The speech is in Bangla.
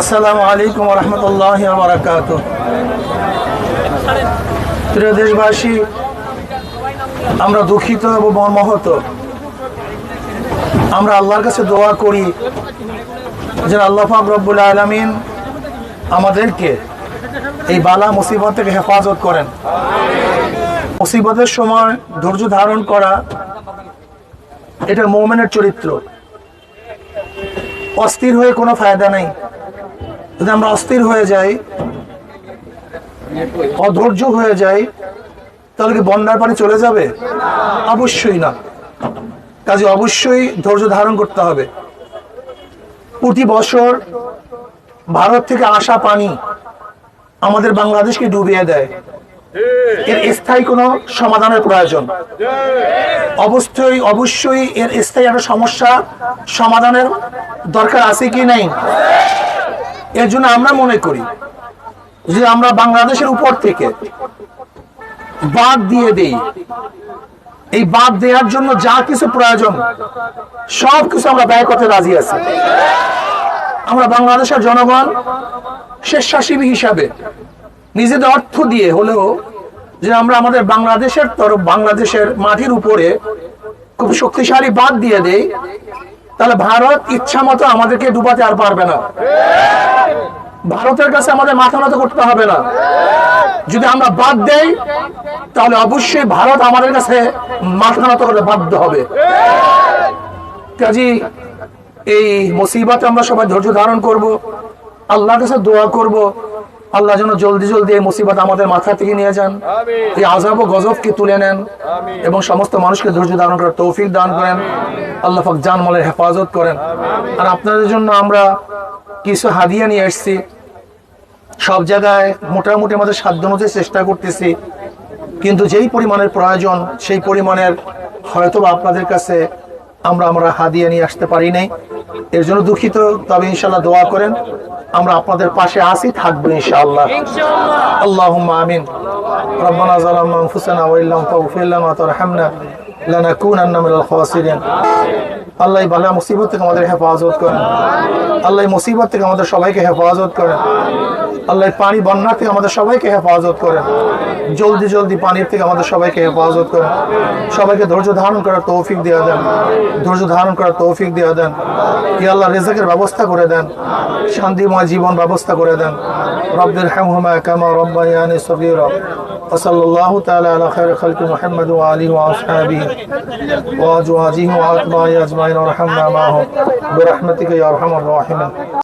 আসসালামু আলাইকুম রহমতুল্লাহ বারাকাত প্রিয় দেশবাসী, আমরা দুঃখিত এবং মর্মাহত। আমরা আল্লাহর কাছে দোয়া করি যে আল্লাহ পাক রব্বুল আলমিন আমাদেরকে এই বালা মুসিবত থেকে হেফাজত করেন। মুসিবতের সময় ধৈর্য ধারণ করা, এটা মৌমেনের চরিত্র। অস্থির হয়ে কোনো ফায়দা নেই। যদি আমরা অস্থির হয়ে যাই, অধৈর্য হয়ে যাই, তাহলে কি বন্যার পানি চলে যাবে? অবশ্যই না। কাজে অবশ্যই ধৈর্য ধারণ করতে হবে। প্রতি বছর ভারত থেকে আসা পানি আমাদের বাংলাদেশকে ডুবিয়ে দেয়। এর স্থায়ী কোনো সমাধানের প্রয়োজন। অবশ্যই অবশ্যই এর স্থায়ী একটা সমস্যা সমাধানের দরকার আছে কি নেই? এর জন্য আমরা মনে করি যে আমরা বাংলাদেশের উপর থেকে বাদ দিয়ে দেই। এই বাদ দেওয়ার জন্য যা কিছু প্রয়োজন, সব কিছু আমরা ব্যয় করতে রাজি আছি। আমরা বাংলাদেশের জনগণ স্বেচ্ছাসেবী হিসাবে নিজেদের অর্থ দিয়ে হলেও যে আমরা আমাদের বাংলাদেশের তরফ, বাংলাদেশের মাটির উপরে খুব শক্তিশালী বাদ দিয়ে দেই, তাহলে ভারত ইচ্ছা মতো আমাদেরকে ডুবাতে আর পারবে না। ভারতের কাছে আমাদের মাথা নত করতে হবে না। যদি আমরা বাদ দেই তাহলে অবশ্যই ভারত আমাদের কাছে মাথা নত করতে বাধ্য হবে। কাজী এই মুসিবত আমরা সবাই ধৈর্য ধারণ করব আল্লাহর কাছে দোয়া করব আল্লাহ যেন জলদি জলদি এই মুসিবত আমাদের মাথা থেকে নিয়ে যান এই আজাব ও গজবকে তুলে নেন এবং সমস্ত মানুষকে ধৈর্য ধারণ করার তৌফিক দান করেন। আল্লাহ পাক জানমালের হেফাজত করেন। আর আপনাদের জন্য আমরা কিছু হাদিয়া নিয়ে আসছি। সব জায়গায় মোটামুটি আমাদের সাধ্যমতো চেষ্টা করতেছি। কিন্তু যেই পরিমাণের প্রয়োজন, সেই পরিমাণের হয়তো আপনাদের কাছে আমরা আমরা হাদিয়া নিয়ে আসতে পারি নাই। এর জন্য দুঃখিত, তবে ইনশাল্লাহ দোয়া করেন। আমরা আপনাদের পাশে আসি থাকব ইনশাআল্লাহ। আল্লাহ আমিন। রব্বানা জালাম ফুসানা ওয়াইল্লাম তাওফিল্লাম আতর তারহামনা। لنكونن من الخاسرين আল্লাহ এই বালা মুসিবত থেকে আমাদের হেফাজত করেন আল্লাহ এই মুসিবত থেকে আমাদের সবাইকে হেফাজত করেন আল্লাহ এই পানি বন্যা থেকে আমাদের সবাইকে হেফাজত করেন জলদি জলদি পানির থেকে আমাদের সবাইকে হেফাজত করেন সবাইকে ধৈর্য ধারণ করার তৌফিক দিয়ে দেন ধৈর্য ধারণ করার তৌফিক দিয়ে দেন ই আল্লাহ রেজাকের ব্যবস্থা করে দেন শান্তিময় জীবন ব্যবস্থা করে দেন রব্বির হামহুমা কামা রব্বায়ানি সগীরা وصلى الله تعالى على خير خلق محمد وآله وأصحابه وأزواجه وأتباعه أجمعين ورحمنا معهم برحمتك يا أرحم الراحمين